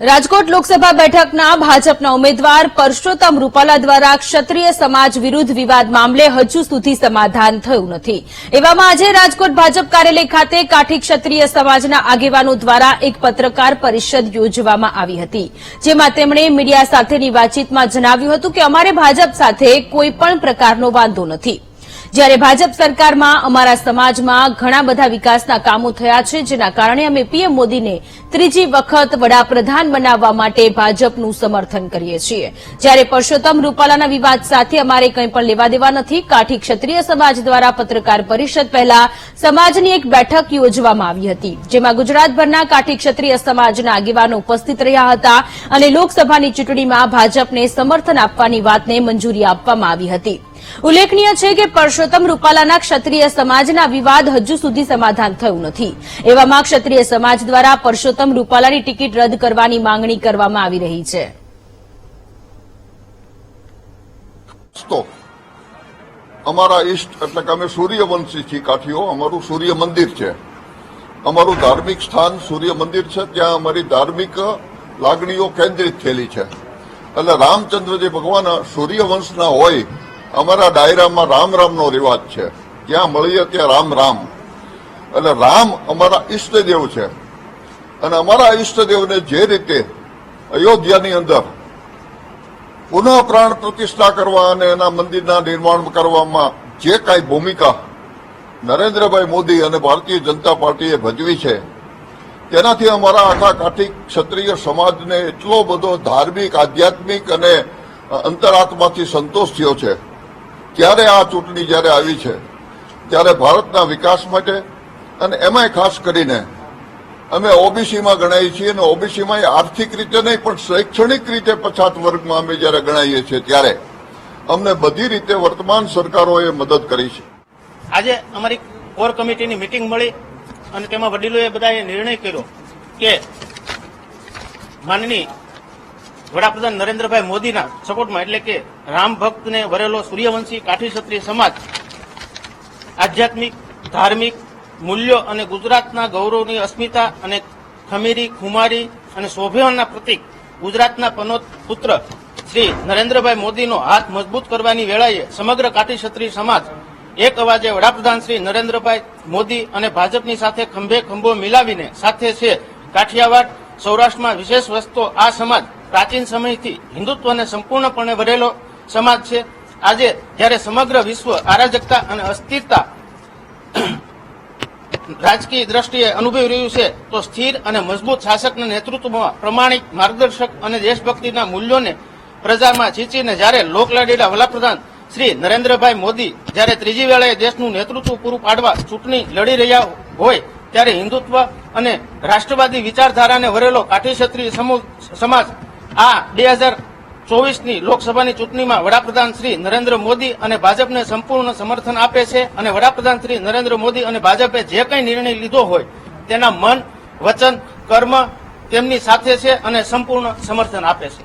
રાજકોટ લોકસભા બેઠકના ભાજપના ઉમેદવાર પરસોત્તમ રૂપાલા દ્વારા ક્ષત્રિય સમાજ વિરુદ્ધ વિવાદ મામલે હજુ સુધી સમાધાન થયું નથી. એવામાં આજે રાજકોટ ભાજપ કાર્યાલય ખાતે કાઠી ક્ષત્રિય સમાજના આગેવાનો દ્વારા એક પત્રકાર પરિષદ યોજવામાં આવી હતી. જેમાં તેમણે મીડિયા સાથેની વાતચીતમાં જણાવ્યું હતું કે અમારે ભાજપ સાથે કોઈ પણ પ્રકારનો વાંધો નથી. જ્યારે ભાજપ સરકારમાં અમારા સમાજમાં ઘણા બધા વિકાસના કામો થયા છે, જેના કારણે અમે પીએમ મોદીને ત્રીજી વખત વડાપ્રધાન બનાવવા માટે ભાજપનું સમર્થન કરીએ છીએ. જ્યારે પરસોત્તમ રૂપાલાના વિવાદ સાથે અમારે કંઈ પણ લેવા દેવા નથી, કાઠી ક્ષત્રિય સમાજ દ્વારા પત્રકાર પરિષદ પહેલા સમાજની એક બેઠક યોજવામાં આવી હતી, જેમાં ગુજરાતભરના કાઠી ક્ષત્રિય સમાજના આગેવાનો ઉપસ્થિત રહ્યા હતા અને લોકસભાની ચૂંટણીમાં ભાજપને સમર્થન આપવાની વાતને મંજૂરી આપવામાં આવી હતી. ઉલ્લેખનીય છે કે પરસોત્તમ રૂપાલાના ક્ષત્રિય સમાજના વિવાદ હજુ સુધી સમાધાન થયું નથી. એવામાં ક્ષત્રિય સમાજ દ્વારા પરસોત્તમ રૂપાલાની ટિકિટ રદ કરવાની માંગણી કરવામાં આવી રહી છે. અમારા ઈષ્ટ, એટલે કે અમે સૂર્યવંશી છીએ કાઠીઓ, અમારું સૂર્ય મંદિર છે. અમારું ધાર્મિક સ્થાન સૂર્ય મંદિર છે, ત્યાં અમારી ધાર્મિક લાગણીઓ કેન્દ્રિત થયેલી છે. એટલે રામચંદ્ર જે ભગવાન સૂર્યવંશના હોય અમારા ડાયરામાં રામ રામનો રિવાજ છે. જ્યાં મળીએ ત્યાં રામ રામ. એટલે રામ અમારા ઈષ્ટદેવ છે. અને અમારા ઈષ્ટદેવને જે રીતે અયોધ્યાની અંદર પુનઃ પ્રાણ પ્રતિષ્ઠા કરવા અને એના મંદિરના નિર્માણ કરવામાં જે કાંઈ ભૂમિકા નરેન્દ્રભાઈ મોદી અને ભારતીય જનતા પાર્ટીએ ભજવી છે, તેનાથી અમારા આખા કાઠી ક્ષત્રિય સમાજને એટલો બધો ધાર્મિક, આધ્યાત્મિક અને અંતરાત્માથી સંતોષ થયો છે. ત્યારે આ ચૂંટણી જ્યારે આવી છે, ત્યારે ભારતના વિકાસ માટે અને એમાંય ખાસ કરીને અમે ઓબીસીમાં ગણાઈએ છીએ અને ઓબીસીમાં આર્થિક રીતે નહીં, પણ શૈક્ષણિક રીતે પછાત વર્ગમાં અમે જ્યારે ગણાઈએ છીએ ત્યારે અમને બધી રીતે વર્તમાન સરકારોએ મદદ કરી છે. આજે અમારી કોર કમિટીની મિટિંગ મળી અને તેમાં વડીલોએ બધાએ નિર્ણય કર્યો કે માનની વડાપ્રધાન નરેન્દ્રભાઈ મોદીના સપોર્ટમાં, એટલે કે રામ ભક્તને વરેલો સૂર્યવંશી કાઠી ક્ષત્રિય સમાજ, આધ્યાત્મિક, ધાર્મિક, મૂલ્યો અને ગુજરાતના ગૌરવની અસ્મિતા અને ખમીરી, ખુમારી અને શોભ્યના પ્રતિક ગુજરાતના પનોત પુત્ર શ્રી નરેન્દ્રભાઈ મોદીનો હાથ મજબૂત કરવાની વેળાએ સમગ્ર કાઠી ક્ષત્રિય સમાજ એક અવાજે વડાપ્રધાન શ્રી નરેન્દ્રભાઈ મોદી અને ભાજપની સાથે ખંભે ખંભો મિલાવીને સાથે છે કાઠિયાવાડ, સૌરાષ્ટ્રમાં વિશેષ વસ્તુ આ સમાજ પ્રાચીન સમયથી હિન્દુત્વને સંપૂર્ણપણે ભરેલો સમાજ છે. આજે જ્યારે સમગ્ર વિશ્વ અરાજકતા અને અસ્થિરતા રાજકીય દ્રષ્ટિએ અનુભવી રહ્યું છે, તો સ્થિર અને મજબૂત શાસકના નેતૃત્વમાં પ્રમાણિક માર્ગદર્શક અને દેશભક્તિના મૂલ્યોને પ્રજામાં ચીચીને જ્યારે લોકલાડીલા વડાપ્રધાન શ્રી નરેન્દ્રભાઈ મોદી જ્યારે ત્રીજી વેળાએ દેશનું નેતૃત્વ પૂરું પાડવા ચૂંટણી લડી રહ્યા હોય, ત્યારે હિન્દુત્વ અને રાષ્ટ્રવાદી વિચારધારાને વરેલો કાઠી ક્ષત્રિય સમાજ આ બે હજાર ચોવીસની લોકસભાની ચૂંટણીમાં વડાપ્રધાન શ્રી નરેન્દ્ર મોદી અને ભાજપને સંપૂર્ણ સમર્થન આપે છે અને વડાપ્રધાન શ્રી નરેન્દ્ર મોદી અને ભાજપે જે કંઈ નિર્ણય લીધો હોય, તેના મન, વચન, કર્મ તેમની સાથે છે અને સંપૂર્ણ સમર્થન આપે છે.